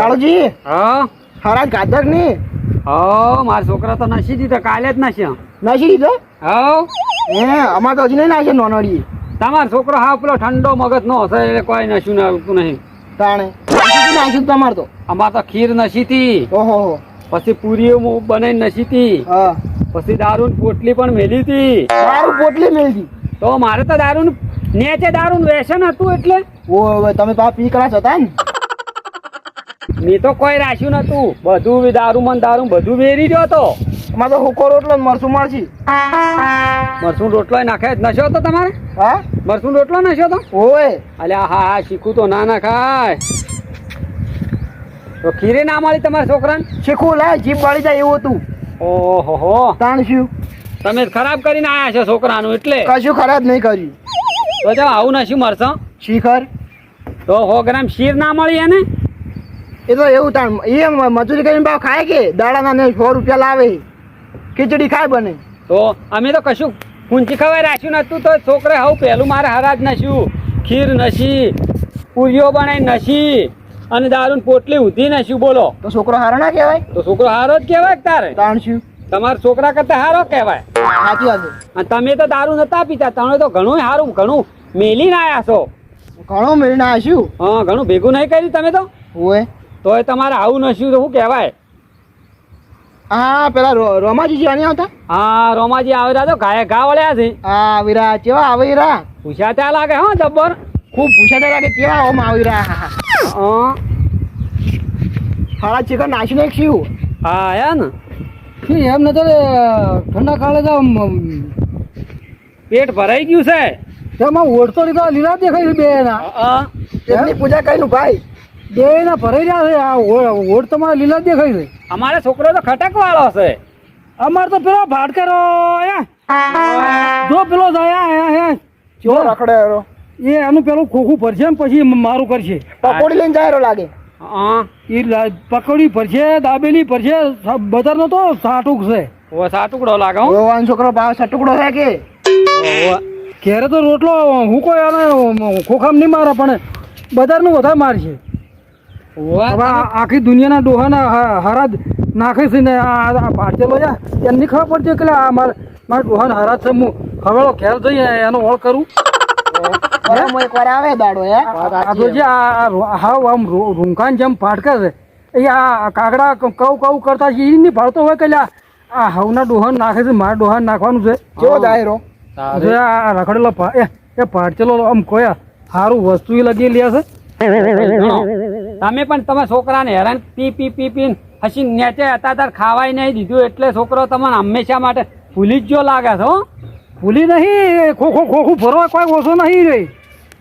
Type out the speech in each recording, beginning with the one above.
કાળુજી? હા? ખરા ગાદરની હા મારા છોકરા તો નાસી દીધા કાલે જ નાસ્યા. નાસી દીધો? હા? હે અમાર તો હજી નહીં નાશે નોનડી. તમારો છોકરો હા પેલો ઠંડો મગજ નો હશે એટલે કોઈ નશું ના આવતું નહીં. તાણે. નાસી તમાર તો. અમાર તો ખીર નસી હતી ઓહો પછી પૂરીઓ બનાવી નસી હતી હા. પછી દારૂ પોટલી પણ મેલી હતી દારૂ પોટલી મેળવી તો મારે તો દારૂ નેચે દારૂ વેસન હતું એટલે. ઓ તમે પા પી કરા હતા ને મેં તો કોઈ રાખ્યું નતું. બધું દારૂ મન દારૂ બધું વેરી રહ્યો તો. મારે તો હુકો રોટલો મરસું મળશી મરસું રોટલો નાખે નશો તો તમારે? હા? મરસું રોટલો નશો તો? ઓય. અલ્યા હા હા શીખું તો ના ના ખાય તો ખીરે ના મળી તમારા છોકરાને? શીખું લા જીભ વાળી જાય એવું હતું. ઓહો હો. તાણ શું તમે ખરાબ કરીને આયા છો છોકરાનું એટલે. કશું ખરાબ નહીં કર્યું. તો જો આવું નશું મરશો. શિખર. તો સો ગ્રામ શીર ના મળી એને? એ તો એવું તાણ એ મજૂરી કરીને ભાવ ખાય કે? દાડાના ને સો રૂપિયા લાવે. ખીચડી ખાય બને. તો અમે તો કશું કુંચી ખવાય રાખ્યું નતું તો છોકરે હવ પહેલું મારે હરાજ નસ્યું. ખીર નસી પૂરીઓ બનાવી નસી અને દારૂ પોટલી ઉધી નશ્યું બોલો. તો છોકરો હારો ના કહેવાય? તો છોકરો હારો જ કહેવાય તારે? તાણ શું? તમારા છોકરા કરતા હારો કહેવાય. સાચી વાત અને તમે તો દારૂ નતા પીતા તમે તો ઘણું સારું ઘણું મેલીને આવ્યા છો. ઘણો આવ્યા આશું હા ઘણું ભેગું નહીં કર્યું તમે તો? ઓય એ તમારે આવું નસ્યું તો શું કહેવાય? હા પેલા રોમાજી જેવા નહીં આવતા? હા રોમાજી આવેલા તો ઘાએ ઘા વળ્યા છે. હા વીરા કેવા આવે હીરા પૂછ્યા ત્યાં લાગે હા જબ્બર ખૂબ પૂછાતા લાગે કેવા ઓમ રહ્યા? હા હારા ચિકન નાસી શિવ હા આયા ને? એમ નતો ઠંડા કાળે તો પેટ ભરાઈ ગયું છે. તેમાં ઓળતો લીધો લીલા દેખાય છે બે એના. એમની પૂજા કરીને ભાઈ. બે એના ભરાઈ રહ્યા છે. આ ઓળ તમારે લીલા દેખાય છે. અમારે છોકરો તો ખટક વાળો છે. અમારે તો પેલો ભાટકેરો જો પેલો જાય જો. રખડે એ એનું પેલું ખોખું ભરશે ને પછી મારું કરશે. પકોડી લઈને જાય લાગે. હા. એ પકોડી ભરશે દાબેલી ભરશે બજારનો તો સાટુક છે. ઓ સાટુકડો લાગે હું. ઓવાન છોકરો ભાવ સાટુકડો છે કે? ઘેરે તો રોટલો હું કોઈ આને ખોખામ નહીં મારે પણ બજારનું વધારે મારશે. હવે આખી દુનિયાના ડોહાના હરાજ નાખે છે ને આ ભારતીય લોયા એમની ખબર પડશે કે આ મારે મારા ડોહાના હરાજ છે. હું હવેળો ઘેર જઈ એનો ઓળ કરું. રૂંખાન જેમ ફાટકે છે. એ આ કાગડા કઉ કઉ કરતા એ નહીં ફાળતો હોય કે આ હવના ડોહન નાખે છે. મારા ડોહન નાખવાનું છે. કેવો દાયરો? રખડેલો એ એ પાટચેલો આમ કોયા સારું વસ્તુ લગી લે છે. તમે પણ તમે છોકરાને હેરાન પી પી પી પી હસી નેચે હતા તાર ખાવાય નહીં દીધું એટલે છોકરો તમને હંમેશા માટે ભૂલી જ જો લાગે છો ભૂલી નહીં ખોખો ખોખું ભરવા કોઈ ઓછો નહીં રે.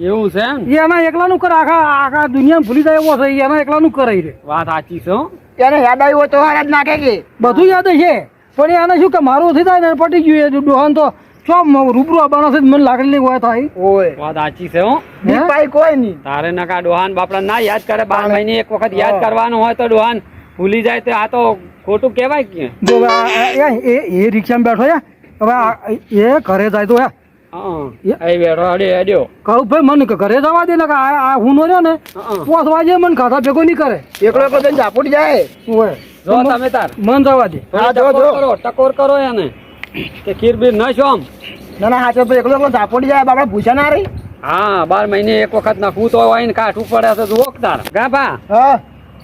એવું છે એમ? એના એકલાનું કરે આખા આખા દુનિયા ભૂલી જાય એવો છે એના એકલાનું કરે રે. વાત સાચી છે ત્યારે યાદ આવ્યો તો યાદ નાખે કે. બધું યાદ છે પણ એને શું કે મારું થઈ થાય ને પટી ગયું એ ડોહન તો ચો રૂબરૂ આવવાનો છે મને લાકડી હોય થાય. ઓય. વાત સાચી છે હો. ભાઈ કોઈ નહીં. તારે નકા ડોહાન બાપડા ના યાદ કરે બાર મહિને એક વખત યાદ કરવાનું હોય તો ડોહાન ભૂલી જાય તો આ તો ખોટું કહેવાય કે જો એ એ રિક્ષામાં બેઠો છે હવે એ ઘરે જાય તો ઘરે જવા દે આ આ હું નો ને હં. પોસ વાગે મને ખાધા ભેગો નહીં કરે. એકલો એકલો જઈને ઝાપુટી જાય. તમે તાર. મન જવા દે. ટકોર કરો એને. કે ખીર બીર ન છો આમ ના ના હાચો એકલો એકલો ઝાપુટી જાય બાપડા ભૂસા ના રહી. હા બાર મહિને એક વખત નાખવું તો હોય ને કાઠું પડે તો જુઓ તાર. ગાભા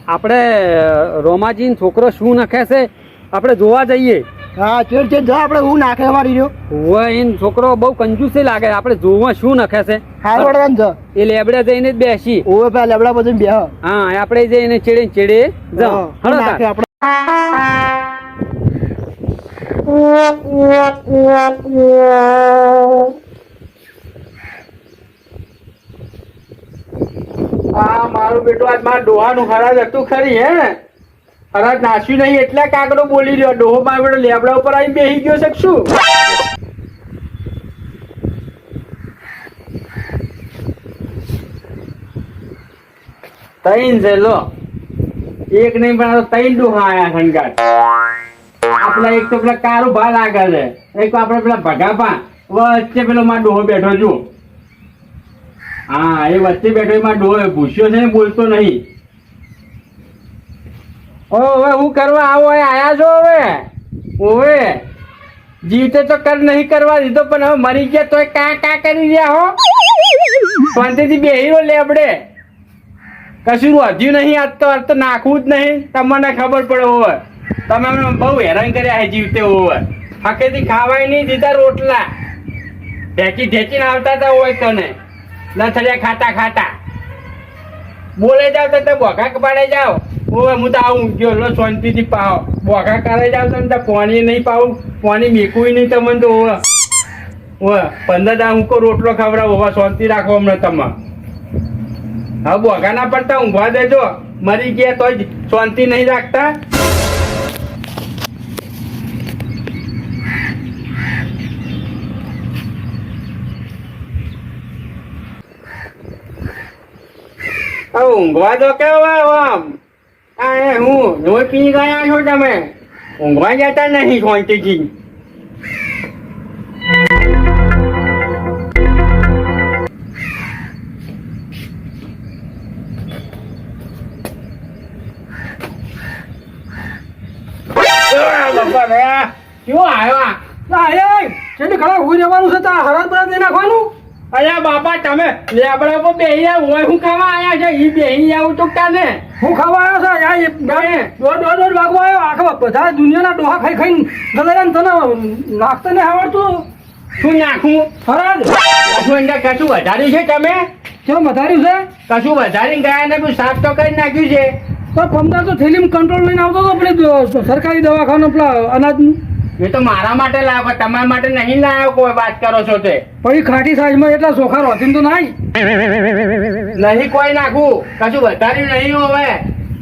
આપણે રોમાજી છોકરો શું નાખે છે આપણે જોવા જઈએ. હા ચેડ ચેડ જા આપણે હું નાખે અમારી રહ્યો. હોય એન છોકરો બહુ કંજુસી લાગે આપણે જોવા શું નખે છે? વડવાન જ. એ લેબડે જઈને જ બેસી. ઓવે લેબડા બધું બે હા આપણે જઈને ચેડે ને ચેડે આપણે. આ મારું બેટું આજ મારા ડોહાનું હરાજ હતું ખરી, હે? હરાજ નાસ્યું નહીં એટલે કાગડો બોલી રહ્યો. ડોહો મારો બેટો લેબડા ઉપર આવી બેસી ગયો છે શું? તૈન છે, લો. એક નહીં પણ તૈન ડોહા આયા ખંગાટ આપલા એક તો પેલા કારું ભા લાગે છે. એક તો આપણે પેલા ભગાપા વચ્ચે પેલો માં ડોહો બેઠો છું હા, એ વચ્ચે બેઠો એમાં ડોહો. ભૂસ્યો છે, બોલતો નહીં. ઓ, હવે હું કરવા આવો? હવે આયા છો હવે? ઓવે. જીવતે તો કર નહીં કરવા દીધો, પણ હવે મરી ગયા તોય કા કા કરી રહ્યા હો? શાંતિથી બેહીરો આપણે કશું વધ્યું નહીં આજ તો આજ તો નાખવું જ નહીં. તમને ખબર પડે હોવે તમે બહુ હેરાન કર્યા હે જીવતે હોવે. હકેથી ખાવાય નહીં દીધા રોટલા. ઢેકી ઢેકીને આવતા હતા હોય કને લથડિયા ખાતા ખાતા. બોલે જાવ તો બોઘા પાડે જાવ ઓવે, હું તો આવું ગયો, લો શાંતિથી પાવ બોઘા કરે જાવ તો તો પાણી નહીં પાવું. પાણી મેકવું નહીં તમને તો ઓવે. ઓવે, પંદર દા હું રોટલો ખવડાવ, ઓવા શાંતિ રાખો હમણાં તમે. હા બોઘા ના પડતા ઊંઘવા દેજો. મરી ગયા તોય શાંતિ નહીં રાખતા. ઊંઘવા દો કે આમ? અરે હું લોહી પી ગયા છો તમે? ઊંઘવા જતા નહીં શાંતિથી. કેવો આવ્યો? આ? ના એ છેલ્લી ખડા ઊભી રહેવાનું છે ત્યાં આ હરાજ બરાજ નાખવાનું? અલ્યા બાપા તમે લેબડા પર બેહી હોય હું ખાવા આયા છે? ઈ બેહી આવું તો ને હું ખાવા આવ્યો છે? ગમે. દોઢ દોઢ દોઢ વાગવા આવ્યો આખા બધા દુનિયાના ડોહા ખાઈ ખાઈને ગલેરા તને નાખતા ને આવડતું? શું નાખું? ફરજ. કશું અંદર કશું વધાર્યું છે તમે? શું વધાર્યું છે? કશું વધારીને ગયા ને સાફ તો કરી નાખ્યું છે. તો પમદાર તો થેલીમાં કંટ્રોલ લઈને આવતો હતો આપણે સરકારી દવાખાનું પેલા અનાજનું. એ તો મારા માટે લાવ્યો તમારા માટે નહીં લાવ્યો કોઈ વાત કરો છો તે. પછી ખાટી સાઈઝમાં એટલા ચોખા રોતી તો નહીં નહીં કોઈ નાખું. કશું વધાર્યું નહીં હવે.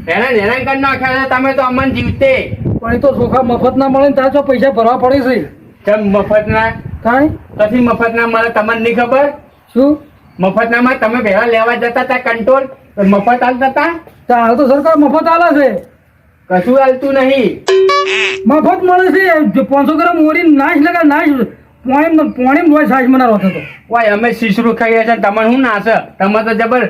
હેરાન હેરાન કરી નાખ્યા તમે તો અમન જીવતે. પણ એ તો ચોખા મફત ના મળે ને ત્યાં તો પૈસા ભરવા પડે છે. કેમ મફત ના? કાંઈ? પછી મફત ના મળે તમને નહીં ખબર? શું? મફત ના માં તમે ભેળા લેવા જતા ત્યાં કંટ્રોલ? મફત હાલતા તો હાલ તો સરકાર મફત આલે છે. કશું હાલતું નહીં. મફત મળે છે. પાંચસો ગ્રામ ઓરી નાશ લગા નાશ પોણી પોણી હોય સાઈઝ મને રોતો તો. ઓય અમે શીશરું ખાઈએ છે તમને શું નાશ તમે તો જબર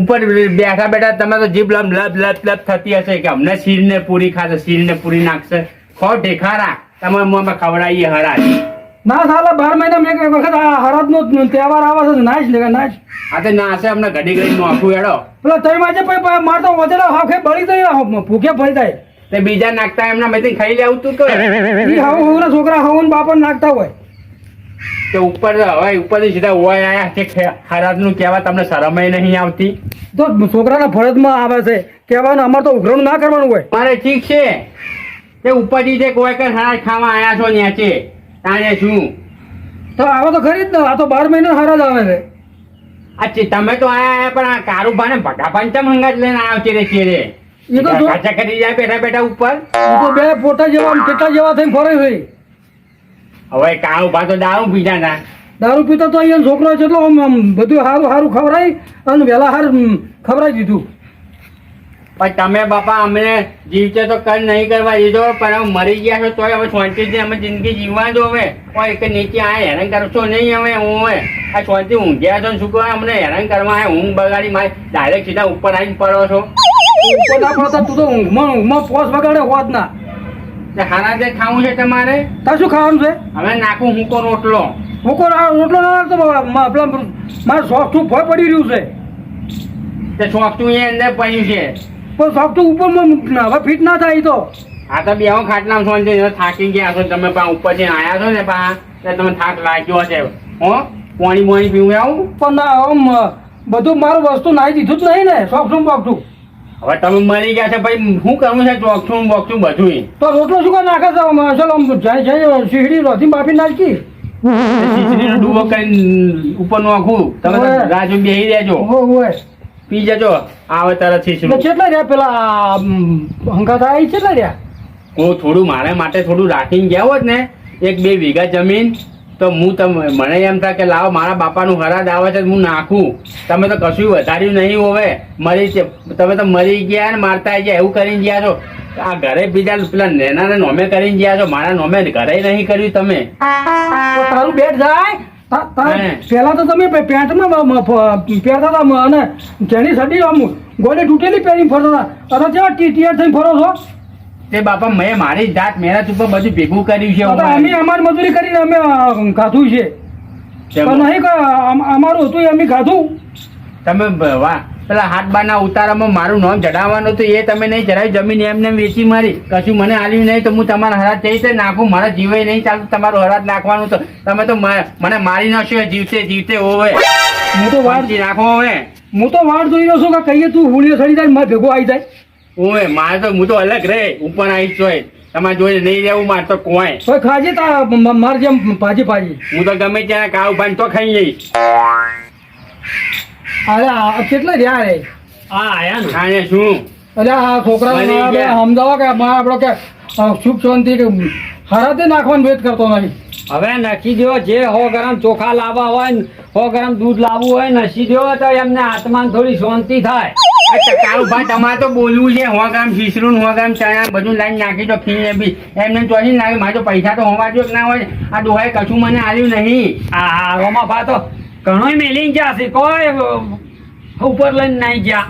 ઉપર બેઠા બેઠા તમે તો જીભ લબ લબ લબ લબ થતી હશે કે અમને શીરને પૂરી ખાશે શીરને પૂરી નાખશે? ખો ઢેખારા. તમે મોંમાં ખવડાવીએ હરા ના સાલા બાર મહિના મેં એક વખત આ હરાજનો તહેવાર આવે છે નાશ લેગા નાશ. આ તો નાશે અમને ઘડી ઘડી નોખું હેડો. પેલા તઈ માજે પછી મારતો વધેલા હાખે બળી જાય ભૂખે ફરી જાય. તે બીજા નાખતા એમના મેથી ખાઈ લેવું તું તો. ઈ હાવ હાવના છોકરા હાવન બાપા નાખતા હોય. તો ઉપર હવે ઉપરથી સીધા હોય આયા છે ખરાબનું કહેવા તમને શરમય નહીં આવતી. તો છોકરાના ફરજમાં આવે છે. કહેવાનું અમારે તો ઉઘરાણું ના કરવાનું હોય. મારે ઠીક છે. તે ઉપરથી જે કોઈ કઈ હરાજ ખાવા આયા છો ત્યાં છે તાણે શું તો આવો તો ખરી જ ને આ તો બાર મહિના હરાજ આવે છે. આ તમે તો આયા પણ આ કારુભાને ને ભગા પંચમ હંગાત લઈને આવ્યો ચેરે ચેરે એ તો કાચા કરી જાય બેઠા બેઠા ઉપર? એ તો બે પોતા જેવા આમ જેવા થઈને ફરે છે હવે કારુભા તો દારૂ પીતા હતા દારૂ પીતો તો અહીંયા છોકરો આમ બધું સારું સારું ખવડાય અને વહેલા હાર ખવડાવી દીધું. પણ તમે બાપા અમને જીવતે તો કર નહીં કરવા. દીધો પણ હવે મરી ગયા છો તોય હવે શાંતિથી અમે જિંદગી જીવવા દો હવે. કોઈ એક નીચે આ હેરાન કરશો નહીં હવે હું હવે. આ શાંતિ ઊંઘ્યા છો શું કહો? અમને હેરાન કરવા ઊંઘ બગાડી મારી. ડાયરેક્ટ સીધા ઉપર આવીને પડો છો. ઉપર ના પડતા તું તો ઊંઘમાં ઊંઘમાં પોસ વગાડે હોત ના હારા જે ખાવું છે તમારે? તાર શું ખાવાનું છે? હવે નાખું હું રોટલો. હું કોણ રોટલો ના નાખતો પેલા મારે સોફ્ટું ભય પડી રહ્યું છે. તે છોકતું એ અંદર પડ્યું છે. પણ સોફ્ટું ઉપર હવે ફિટ ના થાય તો. આ તો બે ખાટલા છે થાકી ગયા છો તમે પા ઉપરથી આયા છો ને પા તમે થાક લાગ્યો છે હો? પાણી પાણી પીવું આવું? પણ ના બધું મારું વસ્તુ નાખી દીધું જ નહીં ને સોફ્ટું બોફ્ટું હવે તમે મરી ગયા છે ભાઈ શું કરવું છે ચોકઠું બોકઠું બધું તો રોટલો શું નાખે છે? ચલો જાય જાય શીહડી રોથી બાફી નાખી. ખીચડીનો ડૂબો કરીને ઉપર નાખું. તમે રાજુ બેહી રહેજો. પી જજો. આવે તરત ખીચડું કેટલા રહ્યા? પેલા હંકા થાય કેટલા રહ્યા? હું થોડું મારા માટે થોડું રાખીને ગયા હોત ને એક બે વીઘા જમીન તો હું તમે મને એમ થાય કે લાવો મારા બાપાનું હરાજ આવે છે હું નાખું. તમે તો કશું વધાર્યું નહીં હોવે. મરી તમે તો મરી ગયા ને મારતા ગયા એવું કરીને ગયા છો. આ ઘરે બીજા પેલા નેનાને નોમે કરીને ગયા છો. મારા નોમે ઘરે નહીં કર્યું તમે. તારું બેટ જાય. પેલા તો તમે પેન્ટમાં પહેરતા હતા અને જેની સડી ગોળે તૂટેલી પહેરી ફરતા હતા. અને ત્યાં ટી થઈ થઈને ફરો છો? તે બાપા મેં મારી જાત મહેનત ઉપર બધું ભેગું કર્યું છે અમે અમાર મજૂરી કરીને અમે ખાધું છે. પણ નહીં અમારું હતું અમે ખાધું તમે વાહ. પેલા હાથ બારના ઉતારામાં મારું નામ ચડાવવાનું હતું એ તમે નહીં ચડાવ્યું જમીન એમને એમ વેચી મારી. કશું મને હાલ્યું નહીં તો હું તમારા હરાજ જઈ નાખું મારા જીવે નહીં ચાલતું તમારું હરાજ નાખવાનું તો તમે તો મને મારી નાખશો જીવતે જીવતે હોવે હું તો વાડ નાખો હવે. હું તો વાડ જોઈ રહ્યો છું કે કહીએ તું હુળીઓ સડી જાય મારે ભેગો આવી જાય. ઓવે મારે તો હું તો અલગ રે ઉપર આવી જોઈ. તમારે જોઈ નહીં રહેવું મારે તો કોઈ તો ખાજે તા માર જેમ ભાજી ભાજી. હું તો ગમે ત્યાં કાવ ભાન તો ખાઈ જઈશ અરે આ કેટલા રહ્યા રે? આ આયા ને. આને શું? અરે આ છોકરા. સમજાવો કે આપણો કે સુખ શાંતિ કે હરાતે નાખવાનું વેત કરતો નહીં હવે નખી દો જે હો ગરમ ચોખા લાવવા હોય ને ગરમ ગ્રામ દૂધ લાવવું હોય નસી દો તો એમને આત્માને થોડી શાંતિ થાય. કાળુ ભાઈ તમારે તો બોલવું છે. ચણા બધું લાઈન નાખી દો બી. એમને મારે તો પૈસા તો હોવા જોઈએ કે ના હોય. આ ડોહાએ કશું મને આલ્યું નહીં. આ રોમા ભા તો ઘણોય મેલી ગયા છે. કોઈ ઉપર લઈને નાઈ ગયા.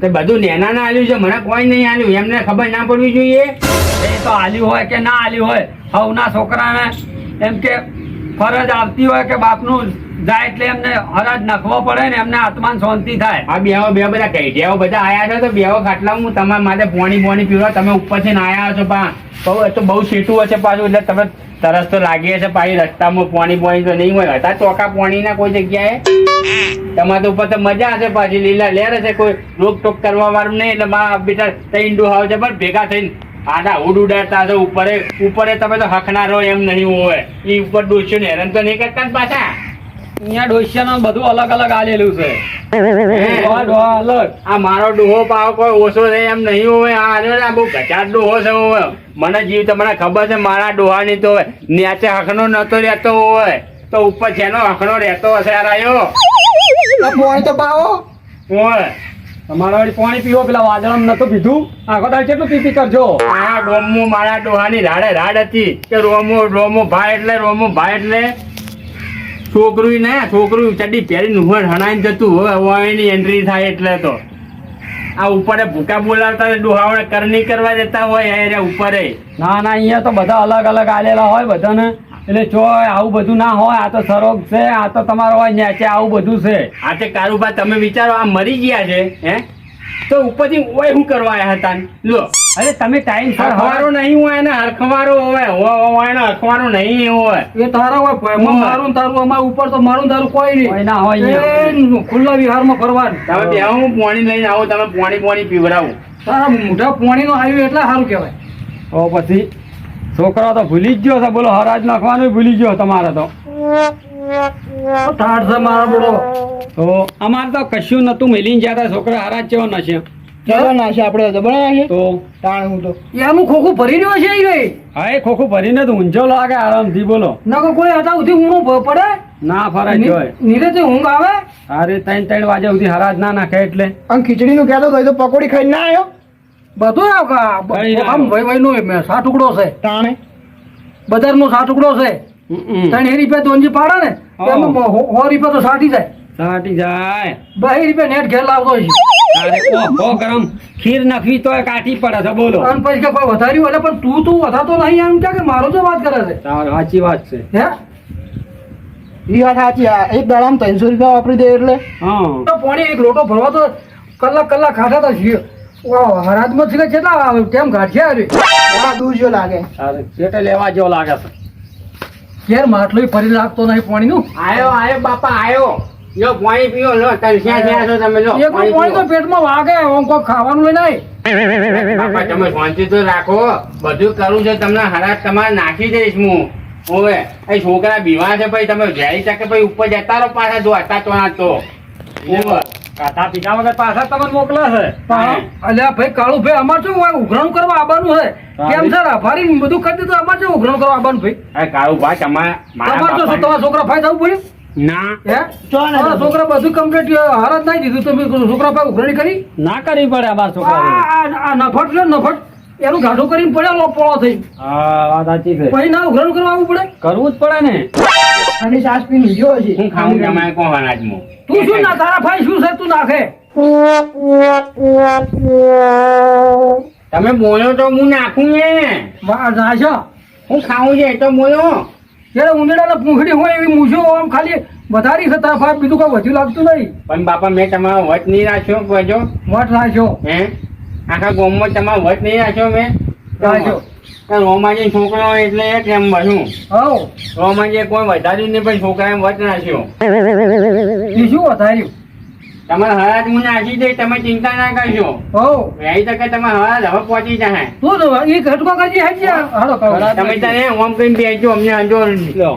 તે બધું નેના ના આલ્યું છે. મને કોઈ નહીં આલ્યું. એમને ખબર ના પડવી જોઈએ. એ તો આલ્યું હોય કે ના આલ્યું હોય. હવના છોકરાને એમ કે ફરજ આવતી હોય કે બાપનું જાય એટલે એમને હરજ નખવો પડે ને એમને આત્માને શાંતિ થાય. આ બેવો બે બધા કઈડિયાઓ બધા આયા છો તો બેવો ખાટલા હું તમારા માટે પોણી પોણી પીવો તમે ઉપરથી આયા છો પા બહુ તો બહુ સેટું હશે પાછું, એટલે તમે તરસ તો લાગી હશે પાછી રસ્તામાં પોણી પોણી તો નહીં હોય. હતા ચોકા પોણી ના કોઈ જગ્યાએ? તમારે ઉપર તો મજા હશે પાછી, લીલા લેર હશે કોઈ. રોક ટોક કરવા વાળું નહીં, એટલે મા બેટા તૈન ડોહાવ છે, પણ ભેગા થઈને આડા ઉડ ઉડાડતા હશે, ઉપરે ઉપરે તમે તો હકનારો એમ નહીં હોય. એ ઉપર ડોસ્યો ને હેરાન તો નહીં કરતા ને પાછા? અહીંયા ડોસિયાનું બધું અલગ અલગ આલેલું છે. અલગ. આ મારો ડોહો પાવ કોઈ ઓછો છે એમ નહીં હોય આ રહ્યો ને આ બહુ ઘટાડ ડોહો છે હવે મને જીવ તમને ખબર છે મારા ડોહાની તો નેચે હકનો નતો રહેતો હોય તો ઉપર જેનો હકનો રહેતો હશે આ રહ્યો પોણી તો પાવો. હોય તમારા વળી પાણી પીવો પેલા વાદળમ નતું પીધું? આખો દાડો કેટલું પીપી કરજો. આ ડોમો મારા ડોહાની રાડે રાડ હતી. કે રોમો રોમો ભાઈ એટલે રોમો ભાઈ એટલે. છોકરું ને છોકરું ચડી પહેરીને ઉભર હણાઈને જતું. હવે વાયની એન્ટ્રી થાય એટલે તો. આ ઉપરે ભૂકા બોલાવતા હોય ડોહાવડે કરની કરવા દેતા હોય એ રહ્યા ઉપરે. ના ના અહીંયા તો બધા અલગ અલગ આલેલા હોય બધાને. એટલે જો આવું બધું ના હોય આ તો સરોગ છે આ તો તમારો હોય નેચે આવું બધું છે. આ તે કારુભા તમે વિચારો આ મરી ગયા છે હે? તો ઉપરથી ઓય હું કરવા આવ્યા હતા? લો. અરે તમે ટાઈમ હરખવારો નહીં હોય ને હરખવારો હોય હોય ને હરખવારો નહીં હોય. એ તારા હોય મારું તારું અમાર ઉપર તો મારું તારું કોઈ નહીં. ના હોય એ ખુલ્લા વિહારમાં ફરવાનું. તમે બે હું પોણી લઈને આવો તમે પોણી પોણી પીવડાવું. તારા મોઢા પોણી નો આવ્યું એટલે સારું કહેવાય. ઓ પછી છોકરા તો ભૂલી જ ગયો છે બોલો હરાજ નાખવાનું ભૂલી ગયો તમારે તો. ઠાઠ છે મારા બોલો. તો અમારે તો કશું નતું મેલીને ગયા હતા છોકરા હરાજ જેવો નશે. આપણે નાશે? તો તાણ હું તો. એનું ખોખું ભરી રહ્યો છે ઈ રે હા એ ખોખું ભરીને તો ઊંઝો લાગે આરામથી બોલો. ના કોઈ કોઈ હતા ઉધી ઊંઘ પડે? ના ફરાય જોય. નીરજે ઊંઘ આવે? અરે ત્રણ ત્રણ વાગે સુધી હરાજ ના નાખે એટલે. અને ખીચડી નું કહેતો તો પકોડી ખાઈ ના આવ્યો બધું આમ ભાઈ ભાઈ નો સા ટુકડો છે. તાણે. બજાર નો સા ટુકડો છે. ત્રણ એ પે દોનજી પાડે ને હા. એમાં રૂપિયા તો સાટી જાય. સાટી જાય. બે રૂપિયા નેટ ઘેર લાવતો છે. અરે ઓહો ગરમ. ખીર નખવી તો કાઠી પડે છે બોલો. અને પછી કે કોઈ વધાર્યું એટલે પણ તું તું વધારતો નહીં એમ કે મારો જો વાત કરે છે. તાર સાચી વાત છે. હે? ઈ વાત સાચી આ એક દાડામાં ત્રણસો રૂપિયા વાપરી દે એટલે. હા. તો પોણી એક લોટો ભરવા તો કલાક કલાક ખાતા તો છીએ. હરાજમાં છે કેટલા કેમ ગાંઠિયા દૂર જો લાગે. ચેટે લેવા જેવો લાગે છે. ઘેર માટલું ફરી લાગતો નહીં પાણીનું. આયો આયો બાપા આયો. લો પાણી પીઓ લો તરસ્યા થયા છો તમે લો એક પાણી તો પેટમાં વાગે આમ કોઈ ખાવાનું નહીં. બાપા તમે શાંતિ તો રાખો. બધું કરું છે તમને હરાજ તમારે નાખી દઈશ હું. ઓવે એ છોકરા બીમાર છે ભાઈ તમે જઈ શકે ભાઈ ઉપર જતા રહો પાછા જો હતા તો ના તો. કાથા પીધા વગર પાછા તમને મોકલે છે. અલ્યા ભાઈ કાળુ ભાઈ અમારે શું ઉઘરણ કરવા આવવાનું છે? કેમ સર આભારી બધું કરી દીધું અમારે શું ઉઘરાણું કરવા આવવાનું ભાઈ? કાળુ ભાઈ તમારે મારા તમારે તો તમારા છોકરા ફાયદા થવું પડ્યું ના. છોકરા બધું કમ્પ્લીટ હારત નહીં દીધું. તમે છોકરા પાસે ઉઘરાણી કરી? ના કરવી પડે અમારા આ છોકરા આ- આ નફટ છે નફટ. એનું ગાઢું કરીને પડ્યા પોળો થઈ. હા વાત સાચી છે. પછી ના ઉઘરાણું કરવા આવવું પડે? કરવું જ પડે ને. અને સાસ પી લીધો હશે હું ખાઉં તમારે કોણ અનાજમાં તું શું ના તારા ભાઈ શું છે તું નાખે? તમે બોલો તો હું. નાખું ને નાશો હું ખાવું છે એ તો બોલો જ્યારે ઉંદરડાને પૂંછડી હોય એવી મૂછો આમ ખાલી વધારી છે તરફા બીજું કોઈ વધુ લાગતું નહીં. પણ બાપા મેં તમારો વટ નહીં રાખ્યો કહેજો. વટ રાખ્યો. હે? આખા ગોમમાં તમારો વટ નહીં રાખ્યો મેં? રાખ્યો. રોમાજી છોકરો એટલે એક એમ બન્યું. રોમાજી કોઈ વધાર્યું નહીં પણ છોકરા એમ વટ રાખ્યો. શું વધાર્યું. તમારે હરાજ હું નાખી દઈ તમે ચિંતા ના કરશો. રહી તકે તમે હરાજ હવે પહોંચી જાય શું તો એ ઘટકો કરજી હજી હાલો તમે તારે ઓમ કઈ બેજો અમને આજો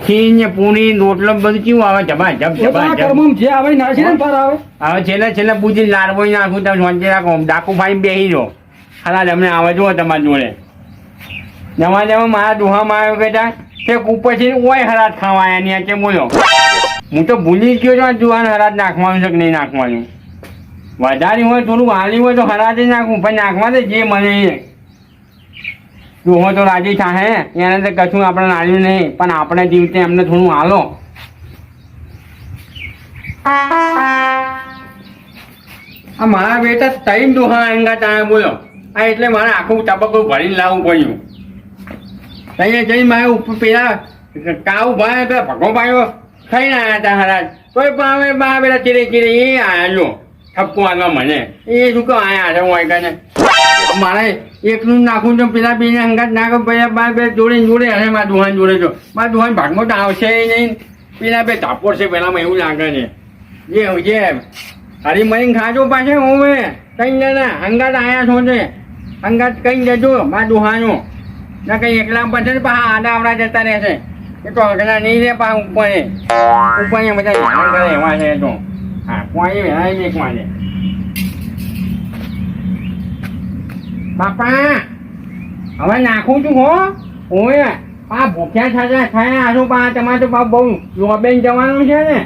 ખીન ને પૂરી રોટલો બધું કેવું આવે? જબા જબ જબા આ જબ. જે આવે નાખી ને તાર આવે. હવે છેલ્લે છેલ્લે પૂછી લારવો નાખું તમે શાંતિ રાખો. ડાકુ ભાઈ બેસી જો હરાજ અમને આવે જો તમારી જોડે. નવા જવા મારા દુહામાં આવ્યો કહેતા તે? ઉપરથી ઓય હરાજ ખાવા એની ની કે બોલો. હું તો ભૂલી ગયો છું જુવાન હરાજ નાખવાનું છે કે નહીં નાખવાનું. વધારે હોય, થોડું હાલી હોય તો હરાજ નાખું, પણ નાખવા દે જે મને એ. દુહો તો રાજી થાય એને તો કશું આપણે નાળ્યું નહીં, પણ આપણે જીવતે એમને થોડું હાલો. આ મારા બેટા ત્રણ દુહા અંગા તાણે બોલો આ એટલે મારે આખું ટબકું ભરીને લાવવું પડ્યું. ત્યાં જઈને મારે ઉપર પેલા કાવ ભાઈ ભગો ભાઈઓ. ખાઈને આવ્યા હતા હરાજ. તોય પણ હવે બા પેલા ચીરે ચીરે એ આવ્યા જો ઠપકો આવ્યો મને. એ શું કહો, આયા છે હું કને મારે એકનું નાખું તો પેલા બેને અંગાત નાખો પેલા બા બે જોડે જોડે હશે મારા દુહાન જોડે જો. મારા દુહાન ભાગમાં તો આવશે નહીં. પેલા બે ધાપોડ છે, પેલામાં એવું લાગે છે. જે જે હરી મરીને ખાજો પાછા હોવે કઈ જણા અંગાત આયા છો છે અંગાત કઈ જજો મારા દુહાનો. ના કઈ એકલા પછી પાછા આડા આવડા જતા રહેશે એ તો અગલા નહીં રે પા હા, કોઈ વેળા એક વાગે બાપા, હવે નાખું છું હો. ઓય ભૂખ્યા થાજા ખાયા આજો પા. તમારે તો પા બહુ જવાનું છે ને.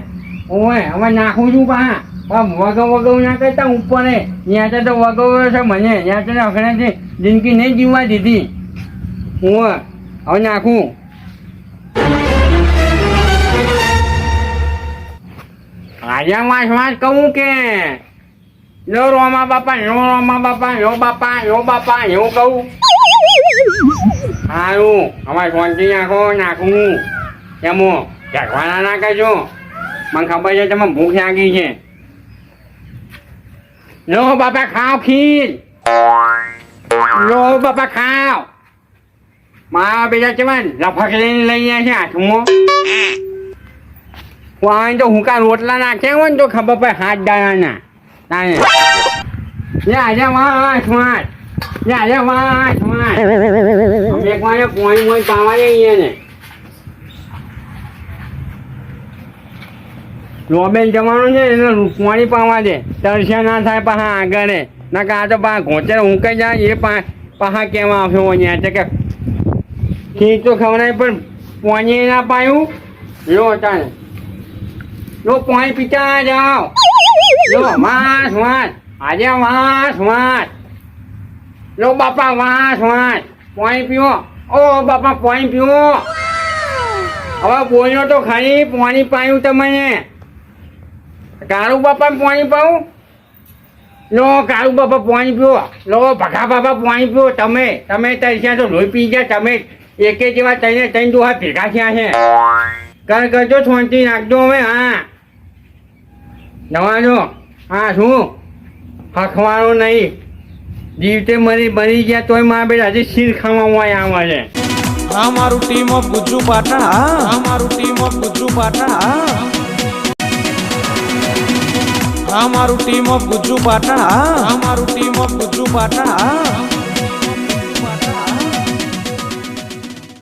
ઓય, હવે નાખું છું પા. વગવ વગવ ના કરતા ઉપર ત્યાં તો વગવ છે મને. ત્યાં તો જિંદગી નહીં જીવવા દીધી. હું હવે નાખું. આજે વાંચ વાંચ કહું કે, લો રોમા બાપા, લો રોમા બાપા, લો બાપા લો બાપા, એવું કહું. સારું અમારે શાંતિ નાખો નાખું. એમો ઝઘવાના ના કહેજો. મને ખબર છે તમે ભૂખ લાગી છે. લો બાપા ખાવ ખીર. લો બાપા ખાવ મારા બેટા કેવા લફક લઈને લઈ જાય છે હાથમાં. વાંઈ તો હું કાલ રોટલા નાખ્યા હોય ને તો ખબર પડે હાથ દાણાના. તાને આજે વાંચ વાંચ આજે વાંચ એક પોણી મોઈ પાવા જઈએ ને. લોબેલ જવાનું છે એને પોણી પાવા દે. તરસ્યા ના થાય પાછા આગળ. ના કે તો પા ઘોચે હુંકાઈ જાય એ પા પાછા કેવા આવશે અહીંયા કે ખીચ તો ખવડાય પણ પોણી ના પાયું. લો તાને લો પાણી પીતા જાઓ. લો વાસ વાસ. આજે વાંસ, વાસ. લો બાપા, વાંસ, વાસ. પાણી પીવો. ઓ બાપા, પાણી પીવો. હવે બોલ્યો તો ખરી, પાણી પાયું તમને. કાળુ બાપા પાણી પાવું? લો કાળુ બાપા પાણી પીવો. લો, ભગા બાપા પાણી તમે તમે તરસ્યા તો લોહી પી ગયા, તમે એકે જેવા તઈને ત્રણ દોહા ભેગા થયા છે. કર કરજો શાંતિ નાખજો હવે, હા. જવાજો હા, શું? હખવાનો નહીં. જીવતે મરી મરી ગયા તોય મારા બેટા હજી શીર ખાવામાં આવે છે અમારું ટીમ ઓફ ગુજ્જુ પાટણ અમારું ટીમ ઓફ ગુજ્જુ પાટણ અમારું ટીમ ઓફ ગુજ્જુ પાટણ અમારું ટીમ ઓફ ગુજ્જુ પાટણ